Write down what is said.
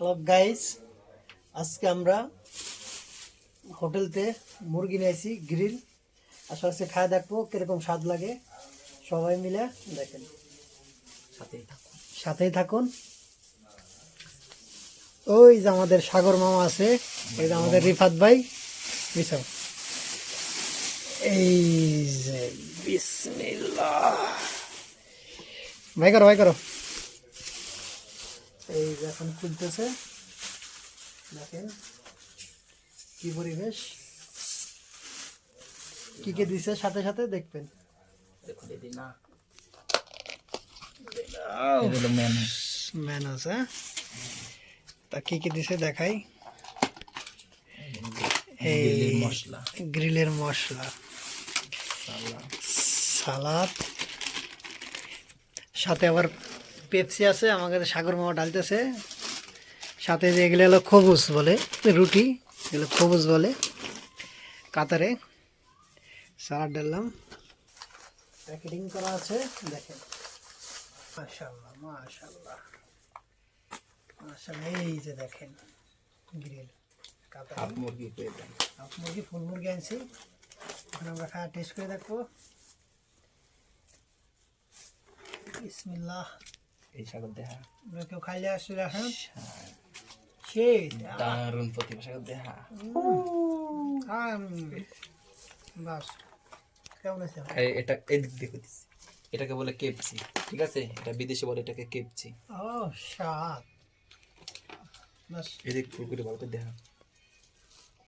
Hello guys আজকে আমরা হোটেলতে মুরগি নিয়েছি গ্রিল আসলে আজকে খায় দেখব কীরকম স্বাদ লাগে। সবাই মিলে দেখেন। সাথেই থাকুন। সাথেই থাকুন। ওই যে আমাদের সাগর মামা আছে এই যে আমাদের রিফাত ভাই। বিশাল এই যে বিসমিল্লাহ। ভাই করো ভাই করো। এই যে এখন খুলতেছে। দেখেন কি পরিবেশ। কি কি দিছে? সাথে সাথে দেখবেন। ম্যানাস হ্যাঁ? তা কি কি দিছে দেখাই। এই মশলা। গ্রিলের মশলা। সালাদ। সাথে আবার পেপসি আছে আমাকে সাগর মামা ডালতেছে। সাথে যে এগুলো হলো খবুজ বলে রুটি এগুলো খবুজ বলে কাতারে। সালাদ ডাললাম। প্যাকেটিং করা আছে দেখেন। মাশাল্লাহ মাশাল্লাহ মাশাল্লাহ এই যে দেখেন গ্রিল কাতারে। হাফ মুরগি হাফ মুরগি ফুল মুরগি আনছি। এখন আমরা খাওয়া টেস্ট করে দেখব। বিসমিল্লাহ। এই সাগর আমরা কেউ খাইলে আসলে হ্যাঁ, সেই দারুণ প্রতিভা সাগর দেহা। বাস। কেমন আছে? এটা এদিক দিয়ে এটাকে বলে কেপচি ঠিক আছে? এটা বিদেশে বলে এটাকে কেপচি ও স্বাদ বাস। এদিক পুরোপুরি ভালো করে দেখা